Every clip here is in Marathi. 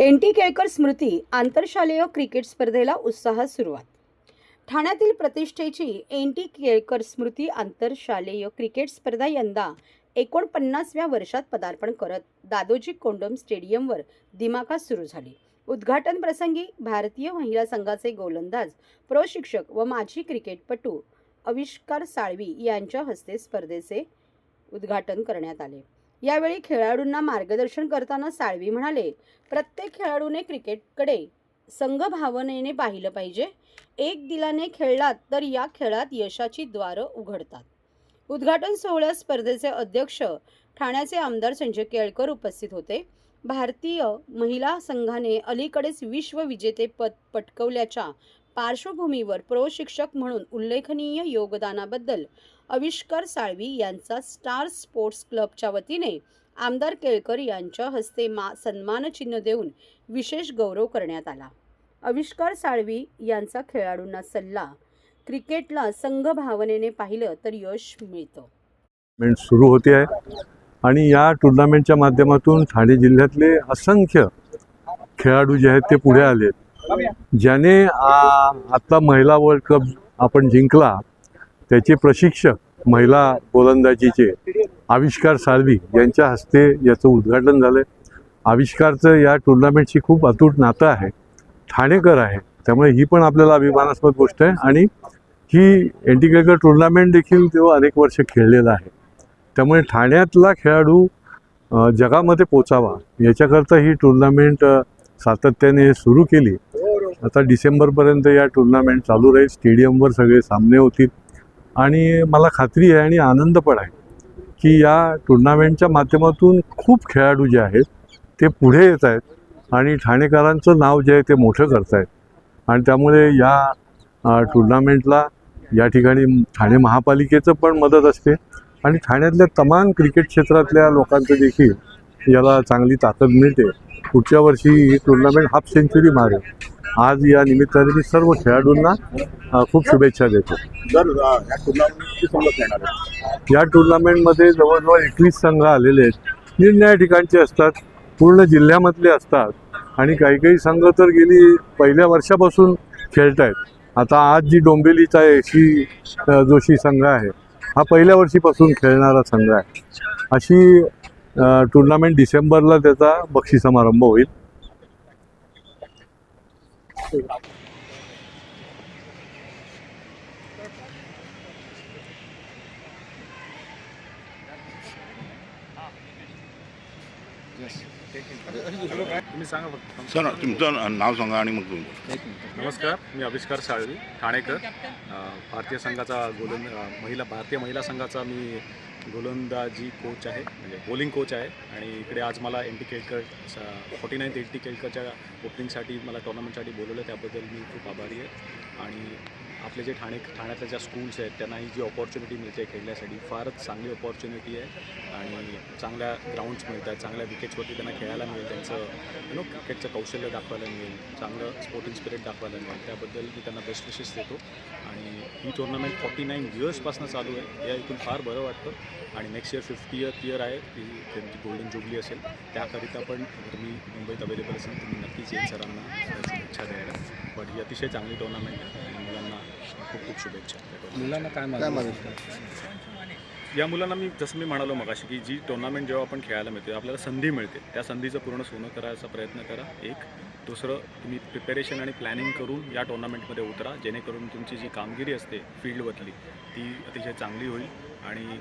एन टी केळकर स्मृती आंतरशालेय क्रिकेट स्पर्धेला उत्साहात सुरुवात. ठाण्यातील प्रतिष्ठेची एन टी केळकर स्मृती आंतरशालेय क्रिकेट स्पर्धा यंदा एकोणपन्नासव्या वर्षात पदार्पण करत दादोजी कोंडम स्टेडियमवर दिमाखात सुरू झाली. उद्घाटन प्रसंगी भारतीय महिला संघाचे गोलंदाज प्रशिक्षक व माजी क्रिकेटपटू आविष्कार साळवी यांच्या हस्ते स्पर्धेचे उद्घाटन करण्यात आले. यावेळी खेळाडूंना मार्गदर्शन करताना साळवी म्हणाले प्रत्येक खेळाडूने क्रिकेटकडे संघ भावनेने पाहिलं पाहिजे. एक दिलाने खेळलात तर या खेळात यशाची द्वारं उघडतात. उद्घाटन सोहळ्यात स्पर्धेचे अध्यक्ष ठाण्याचे आमदार संजय केळकर उपस्थित होते. भारतीय महिला संघाने अलीकडेच विश्वविजेतेपद पटकवल्याच्या पार्श्वभूमीवर प्रशिक्षक म्हणून उल्लेखनीय योगदानाबद्दल आविष्कार साळवी यांचा स्टार स्पोर्ट्स क्लबच्या वतीने आमदार केळकर यांच्या हस्ते मा सन्मानचिन्ह देऊन विशेष गौरव करण्यात आला. आविष्कार साळवी यांचा खेळाडूंना सल्ला क्रिकेटला संघभावनेने पाहिलं तर यश मिळतं. सुरू होते आहे आणि या टुर्नामेंटच्या माध्यमातून ठाणे जिल्ह्यातले असंख्य खेळाडू जे आहेत ते पुढे आले ज्याने आत्ता महिला वर्ल्ड कप आपण जिंकला त्याचे प्रशिक्षक महिला गोलंदाजीचे आविष्कार साळवी यांच्या हस्ते याचं उद्घाटन झालं आविष्कारचं या टुर्नामेंटशी खूप अतूट नातं आहे ठाणेकर आहे त्यामुळे ही पण आपल्याला अभिमानास्पद गोष्ट आहे. आणि ही एंटीकेकर टुर्नामेंट देखील तो अनेक वर्ष खेळलेला आहे. त्यामुळे ठाण्यातला खेळाडू जगामध्ये पोचावा याच्याकरता ही टुर्नामेंट सातत्याने सुरू केली. आता डिसेंबरपर्यंत या टुर्नामेंट चालू राहील. स्टेडियमवर सगळे सामने होतील. आणि मला खात्री आहे आणि आनंद पण आहे की या टुर्नामेंटच्या माध्यमातून खूप खेळाडू जे आहेत ते पुढे येत आहेत आणि ठाणेकरांचं नाव जे आहे ते मोठं करत आहेत आणि त्यामुळे या टुर्नामेंटला या ठिकाणी ठाणे महापालिकेचं पण मदत असते. आणि ठाण्यातल्या तमाम क्रिकेट क्षेत्रातल्या लोकांचं देखील याला चांगली ताकद मिळते. पुढच्या वर्षी ही टुर्नामेंट हाफ सेंचुरी मारेल. आज या निमित्ताने मी सर्व खेळाडूंना खूप शुभेच्छा देतो. या टुर्नामेंटमध्ये जवळजवळ एकवीस संघ आलेले आहेत. निरनिळ्या ठिकाणचे असतात पूर्ण जिल्ह्यामधले असतात. आणि काही काही संघ तर गेली पहिल्या वर्षापासून खेळत आहेत आता आज जी डोंबिवलीचा एशी जोशी संघ आहे हा पहिल्या वर्षीपासून खेळणारा संघ आहे. अशी टुर्नामेंट डिसेंबरला त्याचा बक्षी समारंभ होईल. っていう。तुम्ही सांगा फक्त सर तुमचं नाव सांगा आणि मग तुम्ही नमस्कार मी आविष्कार साळवी ठाणेकर. अ, भारतीय संघाचा गोलंद अ, महिला भारतीय महिला संघाचा मी गोलंदाजी कोच आहे म्हणजे बॉलिंग कोच आहे. आणि इकडे आज मला M T Kelkar forty ninth N T केळकरच्या ओपनिंगसाठी मला टुर्नामेंटसाठी बोलवलं त्याबद्दल मी खूप आभारी आहे. आणि आपले जे ठाणे ठाण्यातल्या ज्या स्कूल्स आहेत त्यांना ही जी ऑपॉर्च्युनिटी मिळते खेळण्यासाठी फारच चांगली ऑपॉर्च्युनिटी आहे. आणि चांगल्या ग्राउंड्स मिळतात चांगल्या विकेट्सवरती त्यांना खेळायला मिळेल त्यांचं यु नो क्रिकेटचं कौशल्य दाखवायला मिळेल चांगलं स्पोर्टिंग स्पिरिट दाखवायला मिळेल. त्याबद्दल मी त्यांना बेस्ट विशेष देतो. आणि ही टुर्नामेंट फॉर्टी नाईन इयर्सपासून चालू आहे. या ऐकून फार बरं वाटतं. आणि next year fifty year year आहे. ती त्यांची गोल्डन जुबली असेल. त्याकरिता पण तुम्ही मुंबईत अवेलेबल असेल तुम्ही नक्कीच येईल सरांना. इच्छा द्यायला बट ही अतिशय चांगली टुर्नामेंट आहे. मुलांना खूप खूप शुभेच्छा. मुलांना काय मागणी? या मुलांना मी जसं मी म्हणालो मगाशी की जी टुर्नामेंट जेव्हा आपण खेळायला मिळते आपल्याला संधी मिळते. त्या संधीचं पूर्ण सोनं करायचा प्रयत्न करा. एक. दुसरं तुम्ही प्रिपेरेशन आणि प्लॅनिंग करून या टुर्नामेंटमध्ये उतरा. जेणेकरून तुमची जी कामगिरी असते फील्डवरली ती अतिशय चांगली होईल. आणि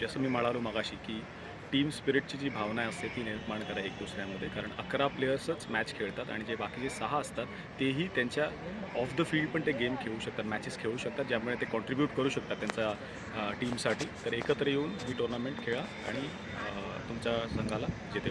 जसं मी म्हणालो मगाशी की टीम स्पिरिटची जी भावना असते ती निर्माण करा एक दुसऱ्यामध्ये. कारण अकरा प्लेयर्सच मॅच खेळतात आणि जे बाकीचे सहा असतात तेही त्यांच्या ऑफ द फील्ड पण ते गेम खेळू शकतात मॅचेस खेळू शकतात ज्यामुळे ते कॉन्ट्रीब्यूट करू शकतात त्यांच्या टीमसाठी तर एकत्र येऊन ही टुर्नामेंट खेळा आणि तुमच्या संघाला जिथे